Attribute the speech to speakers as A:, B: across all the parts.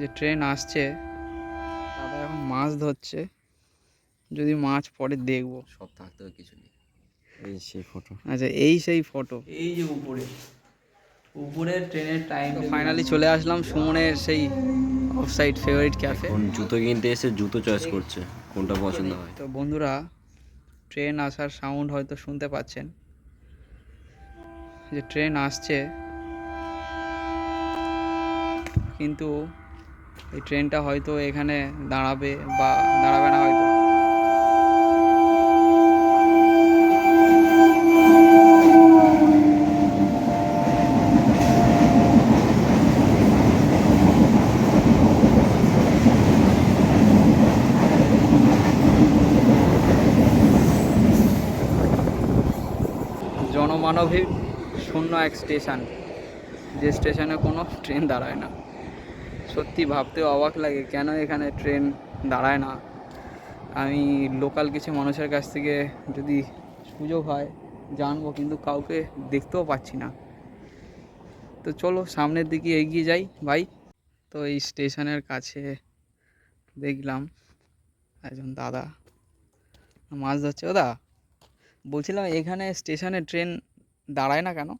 A: যে ট্রেন আসছে দাদা এখন মাছ ধরছে। যদি মাছ পরে দেখব।
B: সব থাকতে হবে কিছু নেই। এই সেই ফটো
A: আচ্ছা এই সেই ফটো এই যে উপরে উপরের ট্রেনের টাইম ফাইনালি চলে আসলাম সুমনের সেই অফসাইড ফেভারিট ক্যাফে
B: জুতো কিনতে এসে জুতো চয়েস করছে কোনটা পছন্দ হয়।
A: তো বন্ধুরা ট্রেন আসার সাউন্ড হয়তো শুনতে পাচ্ছেন। যে ট্রেন আসছে কিন্তু এই ট্রেনটা হয়তো এখানে দাঁড়াবে বা দাঁড়াবে না হয়তো। জনমানবিক শূন্য এক স্টেশন, যে স্টেশনে কোনো ট্রেন দাঁড়ায় না। সত্যি ভাবতেও অবাক লাগে কেন এখানে ট্রেন দাঁড়ায় না। আমি লোকাল কিছু মানুষের কাছ থেকে যদি সুযোগ হয় জানব, কিন্তু কাউকে দেখতেও পাচ্ছি না। তো চলো সামনের দিকে এগিয়ে যাই ভাই। তো এই স্টেশনের কাছে দেখলাম একজন দাদা। মাছ ধরছে। ও দা, বলছিলাম এখানে স্টেশনে ট্রেন দাঁড়ায় না কেন?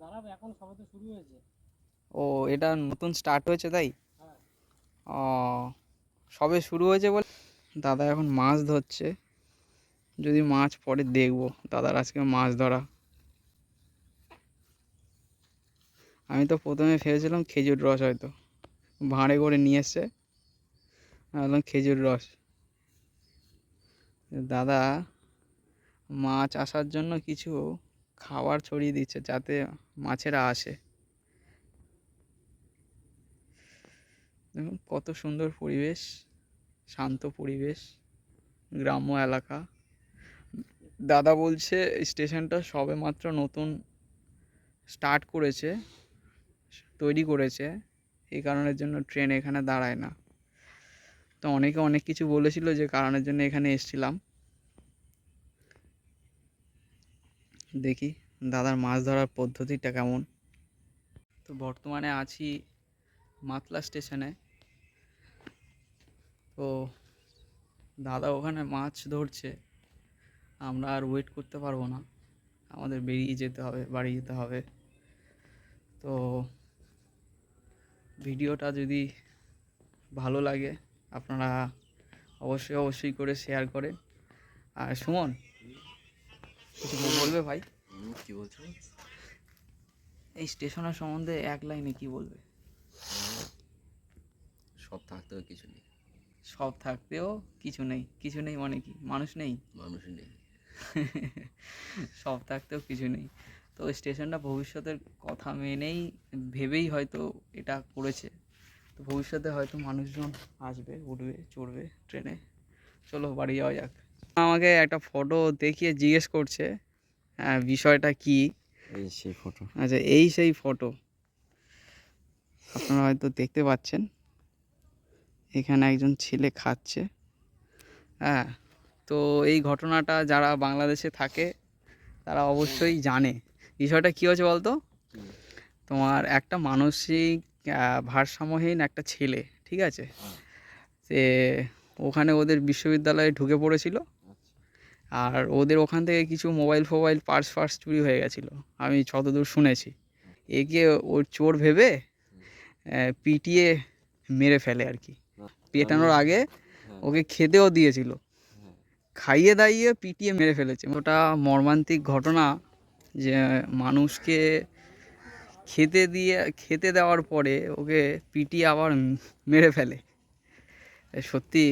C: দাঁড়াবে, এখন সবে তো শুরু হয়েছে।
A: ও, এটা নতুন স্টার্ট হয়েছে তাই? ও, সবে শুরু হয়েছে বলে? দাদা এখন মাছ ধরছে। যদি মাছ পরে দেখব, দাদার আজকে মাছ ধরা। আমি তো প্রথমে ভেবেছিলাম খেজুর রস হয়তো। ভাঁড়ে করে নিয়ে এসছে। ভাবলাম খেজুর রস। দাদা, মাছ আসার জন্য কিছু খাবার ছড়িয়ে দিচ্ছে যাতে মাছেরা আসে। দেখুন, কত সুন্দর পরিবেশ, শান্ত পরিবেশ, গ্রাম্য এলাকা। দাদা বলছে, স্টেশনটা সবে মাত্র নতুন স্টার্ট করেছে, তৈরি করেছে, এই কারণের জন্য ট্রেন এখানে দাঁড়ায় না। তো অনেকে অনেক কিছু বলেছিল যে, কারণের জন্য এখানে এসছিলাম। দেখি, দাদার মাছ ধরার পদ্ধতিটা কেমন। তো বর্তমানে আছি মাতলা স্টেশনে। তো দাদা ওখানে মাছ ধরছে। আমরা আর ওয়েট করতে পারব না। আমাদের বেরিয়ে যেতে হবে বাড়ি যেতে হবে। তো ভিডিওটা যদি ভালো লাগে আপনারা অবশ্যই অবশ্যই করে শেয়ার করেন। আর সুমন কিছু বলবে ভাই?
B: কি বলছো?
A: এই স্টেশনের সম্বন্ধে এক লাইনে কি বলবে?
B: সব থাকতেও কিছু নেই।
A: সব থাকতেও কিছু নেই কিছু নেই মানে কি? মানুষ নেই?
B: মানুষ নেই।
A: সব থাকতেও কিছু নেই। তো স্টেশনটা ভবিষ্যতের কথা মেনেই ভেবেই হয়তো এটা করেছে। তো ভবিষ্যতে হয়তো মানুষজন আসবে উঠবে চড়বে ট্রেনে। চলো বাড়ি যাওয়া যাক। আমাকে একটা ফটো দেখিয়ে জিজ্ঞেস করছে হ্যাঁ বিষয়টা কি?
B: এই সেই ফটো
A: আচ্ছা এই সেই ফটো আপনারা হয়তো দেখতে পাচ্ছেন। এখানে একজন ছেলে খাচ্ছে। হ্যাঁ তো এই ঘটনাটা যারা বাংলাদেশে থাকে, তারা অবশ্যই জানে। বিষয়টা কী হচ্ছে বলতো? তোমার একটা মানসিক ভারসাম্যহীন একটা ছেলে, ঠিক আছে? সে ওখানে ওদের বিশ্ববিদ্যালয়ে ঢুকে পড়েছিল। আর ওদের ওখান থেকে কিছু মোবাইল ফোবাইল পার্স ফার্স চুরি হয়ে গেছিল। আমি যতদূর শুনেছি। একে ওর চোর ভেবে পিটিয়ে মেরে ফেলে আর কি। পেটানোর আগে ওকে খেতেও দিয়েছিল। খাইয়ে দাইয়ে পিটিয়ে মেরে ফেলেছে। ওটা মর্মান্তিক ঘটনা যে মানুষকে খেতে দিয়ে খেতে দেওয়ার পরে ওকে পিটিয়ে আবার মেরে ফেলে। সত্যি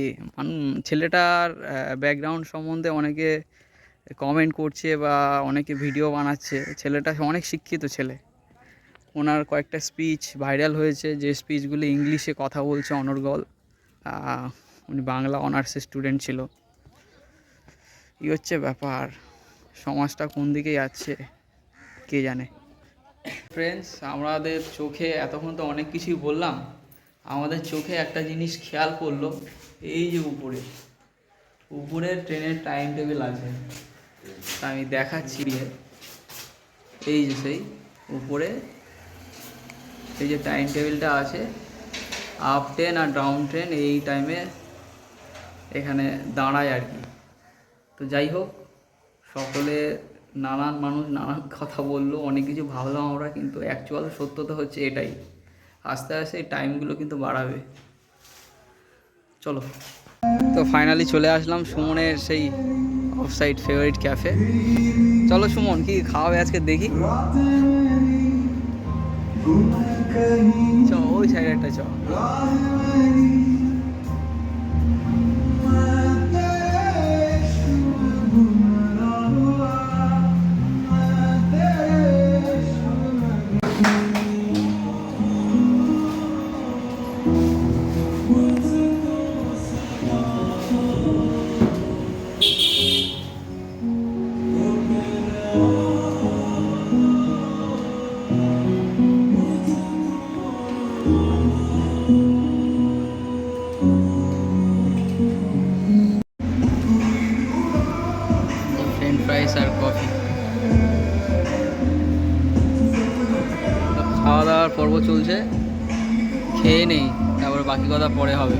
A: ছেলেটার ব্যাকগ্রাউন্ড সম্বন্ধে অনেকে কমেন্ট করছে বা অনেকে ভিডিও বানাচ্ছে। ছেলেটা অনেক শিক্ষিত ছেলে। ওনার কয়েকটা স্পিচ ভাইরাল হয়েছে। যে স্পিচগুলি ইংলিশে কথা বলছে অনর্গল। উনি বাংলা অনার্সের স্টুডেন্ট ছিল। এই হচ্ছে ব্যাপার, সমাজটা কোন দিকে যাচ্ছে কে জানে। ফ্রেন্ডস আমাদের চোখে এতক্ষণ তো অনেক কিছুই বললাম, আমাদের চোখে একটা জিনিস খেয়াল করল, এই যে উপরে। উপরে ট্রেনের টাইম টেবিল আছে আমি দেখাচ্ছি। এই যে সেই, উপরে এই যে টাইম টেবিলটা আছে আপ ট্রেন আর ডাউন ট্রেন এই টাইমে এখানে দাঁড়ায় আর কি। তো যাই হোক, সকলে নানান মানুষ নানান কথা বলল, অনেক কিছু ভাবলাম আমরা, কিন্তু অ্যাকচুয়াল সত্যতা হচ্ছে এটাই। আস্তে আস্তে এই টাইমগুলো কিন্তু বাড়াবে। চলো। তো ফাইনালি চলে আসলাম সুমনের সেই অফসাইড ফেভারিট ক্যাফে চলো সুমন, কি খাওয়াবে আজকে দেখি। ചോദിച്ചായിട്ടോ বাকি কথা পরে হবে।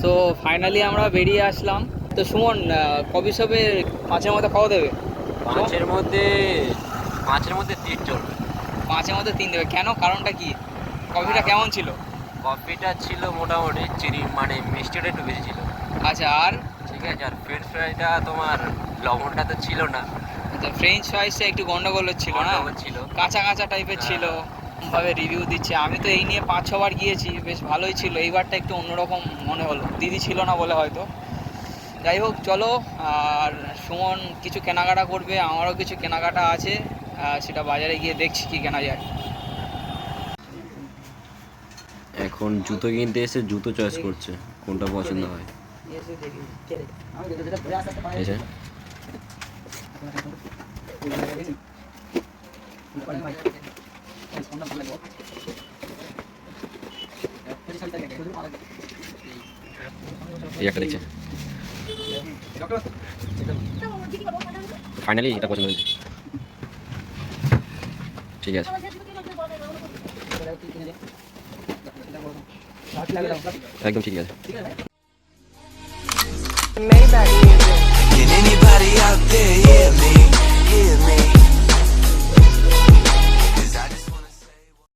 A: সো ফাইনালি আমরা বেরিয়ে আসলাম। তো সুমন কফি শপে পাঁচের মধ্যে খাওয়া দেবে?
B: পাঁচের মধ্যে পাঁচের মধ্যে তিন চলবে।
A: পাঁচের মধ্যে তিন দেবে। কেন? কারণটা কি? কফিটা কেমন ছিল?
B: কফিটা ছিল মোটামুটি চিনি মানে মিষ্টিটা একটু বেশি ছিল।
A: আচ্ছা আর?
B: ঠিক আছে আর ফ্রেঞ্চ ফ্রাইটা তোমার লবণটা তো ছিল না।
A: আচ্ছা ফ্রেঞ্চ ফ্রাইসটা একটু গন্ডগোল ছিল না?
B: ছিল।
A: কাঁচা কাঁচা টাইপের
B: হ্যাঁ।
A: ছিল। ভাবে রিভিউ দিচ্ছে। আমি তো এই নিয়ে পাঁচ, ছবার গিয়েছি, বেশ ভালোই ছিল। এইবারটা একটু অন্যরকম মনে হলো। দিদি ছিল না বলে হয়তো। যাই হোক, চলো, আর সুমন কিছু কেনাকাটা করবে, আমারও কিছু কেনাকাটা আছে সেটা বাজারে গিয়ে দেখছি কি কেনা যায়।
B: এখন জুতো কিনতে এসে জুতো চয়েস করছে, কোনটা পছন্দ হয়। এই যে এই একটা দেখছে। ফাইনালি এটা পছন্দ হয়েছে। ঠিক আছে। একদম ঠিক আছে।
D: Can anybody out there hear me? Hear me?